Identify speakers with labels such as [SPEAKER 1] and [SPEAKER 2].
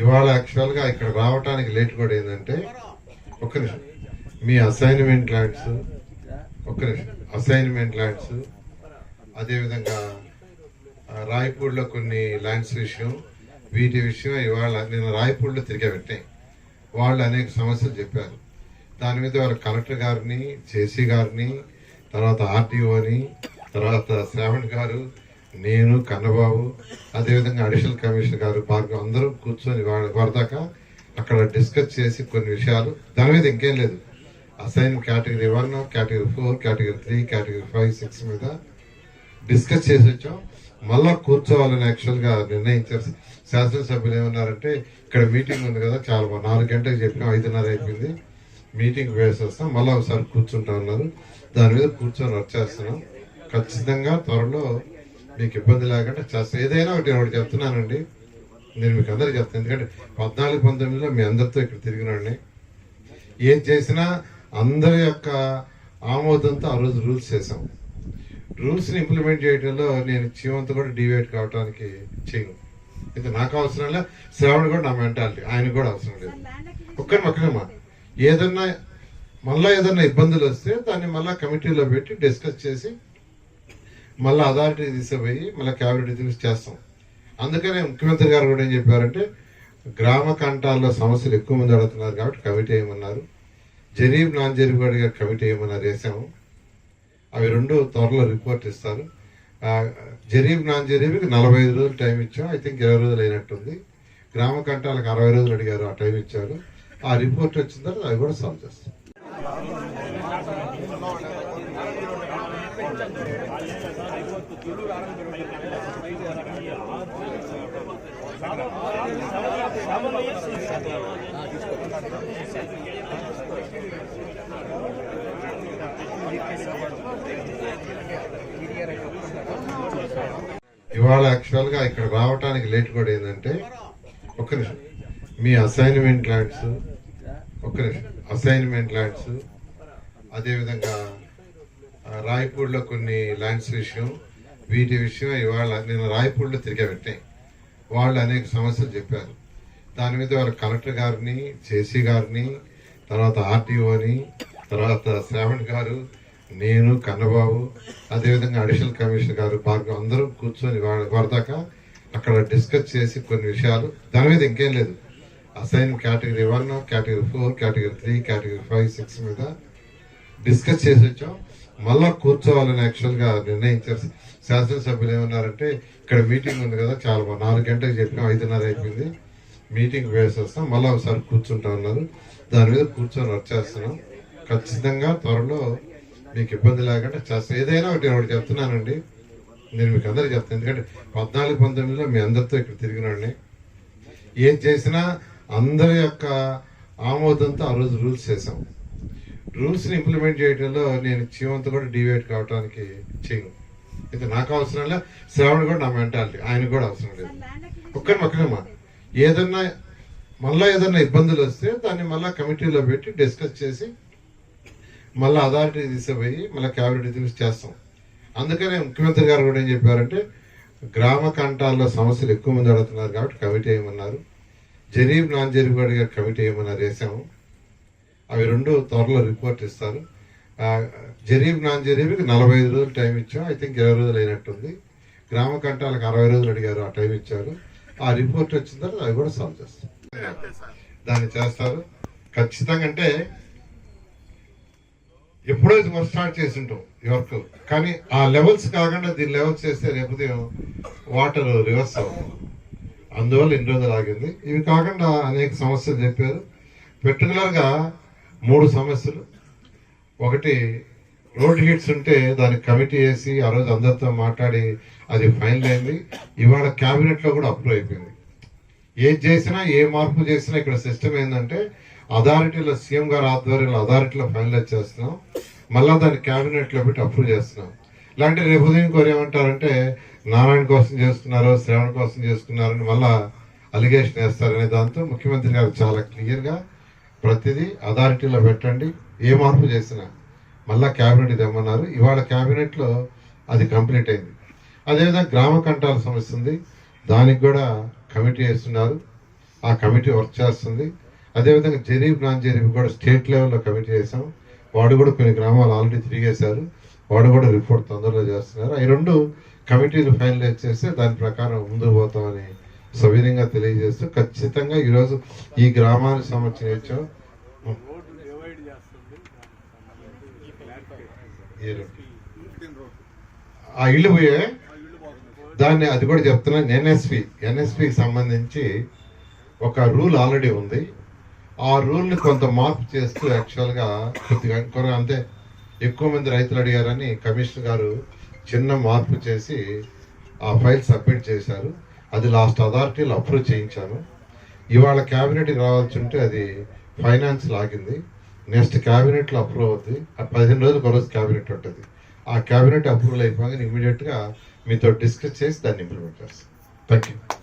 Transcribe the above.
[SPEAKER 1] ఇవాళ యాక్చువల్గా ఇక్కడ రావడానికి లేట్ కూడా ఏంటంటే ఒక్క నిమిషం. మీ అసైన్మెంట్ ల్యాండ్స్ ఒక్క నిమిషం. అసైన్మెంట్ ల్యాండ్స్ అదేవిధంగా ఆ, రాయపూడిలో కొన్ని ల్యాండ్స్ విషయం వీటి విషయం ఇవాళ నేను రాయపూడిలో తిరిగి పెట్టాయి. వాళ్ళు అనేక సమస్యలు చెప్పారు. దాని మీద వాళ్ళ కలెక్టర్ గారిని జేసీ గారిని తర్వాత ఆర్టీఓని తర్వాత శ్రావణ్ గారు నేను కన్నబాబు అదేవిధంగా అడిషనల్ కమిషనర్ గారు భార్గవ్ అందరూ కూర్చొని వాళ్ళ అక్కడ డిస్కస్ చేసి కొన్ని విషయాలు. దాని మీద ఇంకేం లేదు. Assign category one category four category three category five six మీద డిస్కస్ చేసి వచ్చాం. మళ్ళా కూర్చోవాలని యాక్చువల్గా నిర్ణయించారు. శాసనసభ్యులు ఏమన్నారంటే ఇక్కడ మీటింగ్ ఉంది కదా చాలా బాగా నాలుగు గంటలకు చెప్పినాం ఐదున్నర అయిపోయింది. మీటింగ్ వేసి వస్తాం మళ్ళీ ఒకసారి కూర్చుంటా ఉన్నారు దాని మీద కూర్చొని వచ్చేస్తున్నాం ఖచ్చితంగా త్వరలో మీకు ఇబ్బంది లేకుండా చేస్తాం ఏదైనా ఒకటి నేను ఒకటి చెప్తున్నానండి. నేను మీకు అందరికీ చెప్తాను. ఎందుకంటే పద్నాలుగు పంతొమ్మిదిలో మీ అందరితో ఇక్కడ తిరిగినండి ఏం చేసినా అందరి యొక్క ఆమోదంతో ఆ రోజు రూల్స్ చేసాం రూల్స్ని ఇంప్లిమెంట్ చేయడంలో నేను జీవంతో కూడా డివైడ్ కావడానికి చేయను. ఇది నాకు అవసరం లేదు శ్రావణ్ కూడా నా మెంటాలిటీ. ఆయన కూడా అవసరం లేదు. ఒక్కరి ఒక్కరమ్మా ఏదన్నా మళ్ళీ ఏదన్నా ఇబ్బందులు వస్తే దాన్ని మళ్ళీ కమిటీలో పెట్టి డిస్కస్ చేసి మళ్ళీ అథారిటీ తీసుకుపోయి మళ్ళీ క్యాబినెట్ తీసుకు చేస్తాం. అందుకనే ముఖ్యమంత్రి గారు కూడా ఏం చెప్పారంటే గ్రామ కంటాల్లో సమస్యలు ఎక్కువ మంది అడుగుతున్నారు కాబట్టి కమిటీ వేయమన్నారు. జరీబ్ నాన్ జరీబ్ గారి కమిటీ వేయమన్నారు వేసాము. అవి రెండు త్వరలో రిపోర్ట్ ఇస్తారు. జరీబ్ నాన్ జరీబ్కి నలభై ఐదు రోజులు టైం ఇచ్చాం. ఐ థింక్ ఇరవై రోజులు అయినట్టుంది. గ్రామ కంటాలకు అరవై రోజులు అడిగారు ఆ టైం ఇచ్చారు. ఆ రిపోర్ట్ వచ్చిన తర్వాత అవి కూడా సాల్వ్ చేస్తాం. ఇవాళ యాక్చువల్గా ఇక్కడ రావటానికి లేట్ కూడా ఏంటంటే ఒక్క నిమిషం. మీ అసైన్మెంట్ ల్యాండ్స్ ఒక్క నిమిషం. అసైన్మెంట్ ల్యాండ్స్ అదేవిధంగా రాయపూడిలో కొన్ని ల్యాండ్స్ విషయం వీటి విషయం ఇవాళ నేను రాయపూడిలో తిరిగి పెట్టాయి వాళ్ళు అనేక సమస్యలు చెప్పారు. దాని మీద వాళ్ళ కలెక్టర్ గారిని జేసీ గారిని తర్వాత ఆర్టీఓని తర్వాత శ్రావణ్ గారు నేను కన్నబాబు అదేవిధంగా అడిషనల్ కమిషనర్ గారు భార్గవ్ అందరూ కూర్చొని వాళ్ళ వరదాకా అక్కడ డిస్కస్ చేసి కొన్ని విషయాలు. దాని మీద ఇంకేం లేదు. Assign category one category four category three category five six మీద డిస్కస్ చేసి వచ్చాం. మళ్ళా కూర్చోవాలని యాక్చువల్గా నిర్ణయించారు. శాసనసభ్యులు ఏమన్నారంటే ఇక్కడ మీటింగ్ ఉంది కదా చాలా బాగా నాలుగు గంటలకు చెప్పినాం ఐదున్నర అయిపోయింది. మీటింగ్ వేసి వస్తాం. మళ్ళీ ఒకసారి కూర్చుంటా ఉన్నారు దాని మీద కూర్చొని వచ్చేస్తున్నాం చేస్తున్నాం. ఖచ్చితంగా త్వరలో మీకు ఇబ్బంది లేకుండా చేస్తాం. ఏదైనా ఒకటి ఒకటి చెప్తున్నానండి. నేను మీకు అందరికి చెప్తాను. ఎందుకంటే పద్నాలుగు పంతొమ్మిదిలో మీ అందరితో ఇక్కడ తిరిగినండి ఏం చేసినా అందరి యొక్క ఆమోదంతో ఆ రోజు రూల్స్ చేసాం రూల్స్ని ఇంప్లిమెంట్ చేయడంలో నేను జీవంతో కూడా డివైడ్ కావడానికి చేయను. అయితే నాకు అవసరం లేదు శ్రావణ్ కూడా నా మెంటాలిటీ ఆయన కూడా అవసరం లేదు. ఒక్కరి ఒక్కరమ్మా ఏదన్నా మళ్ళీ ఏదన్నా ఇబ్బందులు వస్తే దాన్ని మళ్ళా కమిటీలో పెట్టి డిస్కస్ చేసి మళ్ళీ అథారిటీ తీసుకుపోయి మళ్ళీ క్యాబినెట్ తీసి చేస్తాం. అందుకనే ముఖ్యమంత్రి గారు కూడా ఏం చెప్పారంటే గ్రామ కంటాల్లో సమస్యలు ఎక్కువ మంది అడుగుతున్నారు కాబట్టి కమిటీ వేయమన్నారు జరీబ్ నాన్ జరీబ్ గారి కమిటీ వేయమన్నారు వేసాము అవి రెండు త్వరలో రిపోర్ట్ ఇస్తారు. జరీబ్ నాన్ జరీబ్కి నలభై ఐదు రోజులు టైం ఇచ్చాం. ఐ థింక్ ఇరవై రోజులు అయినట్టుంది. గ్రామ కంటాలకు అరవై రోజులు అడిగారు ఆ టైం ఇచ్చారు. ఆ రిపోర్ట్ వచ్చిన తర్వాత అవి కూడా సాల్వ్ చేస్తారు. దాన్ని చేస్తారు. ఖచ్చితంగా అంటే ఎప్పుడో ఇది మనం స్టార్ట్ చేసి ఉంటాం ఈ వర్క్. కానీ ఆ లెవెల్స్ కాకుండా దీని లెవెల్స్ చేస్తే రేపు వాటర్ రివర్స్ అవుతుంది. అందువల్ల ఇన్ని రోజులు ఆగింది. ఇవి కాకుండా అనేక సమస్యలు చెప్పారు. పర్టికులర్గా మూడు సమస్యలు. ఒకటి రోడ్ హిట్స్ ఉంటే దానికి కమిటీ వేసి ఆ రోజు అందరితో మాట్లాడి అది ఫైనల్ అయింది. ఇవాళ క్యాబినెట్లో కూడా అప్రూవ్ అయిపోయింది. ఏది చేసినా ఏ మార్పు చేసినా ఇక్కడ సిస్టమ్ ఏంటంటే అథారిటీలో సీఎం గారు ఆధ్వర్యంలో అథారిటీలో ఫైనలైజ్ చేస్తున్నాం. మళ్ళీ దాన్ని క్యాబినెట్లో పెట్టి అప్రూవ్ చేస్తున్నాం. ఇలాంటి రేపు ఉదయం కోరు ఏమంటారంటే నారాయణ కోసం చేస్తున్నారు శ్రవణ్ కోసం చేసుకున్నారని మళ్ళీ అలిగేషన్ వేస్తారనే దాంతో ముఖ్యమంత్రి గారు చాలా క్లియర్గా ప్రతిదీ అథారిటీలో పెట్టండి. ఏ మార్పు చేసినా మళ్ళా క్యాబినెట్ తెమ్మన్నారు. ఇవాళ క్యాబినెట్లో అది కంప్లీట్ అయింది. అదేవిధంగా గ్రామ కంటాల సమస్య ఉంది. దానికి కూడా కమిటీ వేస్తున్నారు. ఆ కమిటీ వర్క్ చేస్తుంది. అదేవిధంగా జరీబ్ నాన్ జరీబ్ కూడా స్టేట్ లెవెల్లో కమిటీ చేసాం వాడు కూడా కొన్ని గ్రామాలు ఆల్రెడీ తిరిగేశారు. వాడు కూడా రిపోర్ట్ తొందరలో చేస్తున్నారు. ఈ రెండు కమిటీలు ఫైనలైజ్ చేస్తే దాని ప్రకారం ముందుకు పోతామని సవినయంగా తెలియజేస్తూ ఖచ్చితంగా ఈరోజు ఈ గ్రామానికి సంబంధించిన విషయం ఆ ఇల్లు పోయే? దాన్ని అది కూడా చెప్తున్నాను ఎన్ఎస్పి ఎన్ఎస్పికి సంబంధించి ఒక రూల్ ఆల్రెడీ ఉంది. ఆ రూల్ని కొంత మార్పు చేస్తూ యాక్చువల్గా కొద్దిగా కొర అంతే ఎక్కువ మంది రైతులు అడిగారని కమిషనర్ గారు చిన్న మార్పు చేసి ఆ ఫైల్ సబ్మిట్ చేశారు. అది లాస్ట్ అథారిటీలు అప్రూవ్ చేయించాను. ఇవాళ క్యాబినెట్కి రావాల్సి ఉంటే అది ఫైనాన్స్ లాగింది. నెక్స్ట్ క్యాబినెట్లో అప్రూవ్ అవుతుంది ఆ పదిహేను రోజులకు ఒక రోజు క్యాబినెట్ ఉంటుంది. ఆ క్యాబినెట్ అప్రూవల్ అయిపోగానే ఇమీడియట్గా మీతో డిస్కస్ చేసి దాన్ని ఇంప్లిమెంట్ చేస్తాను థ్యాంక్ యూ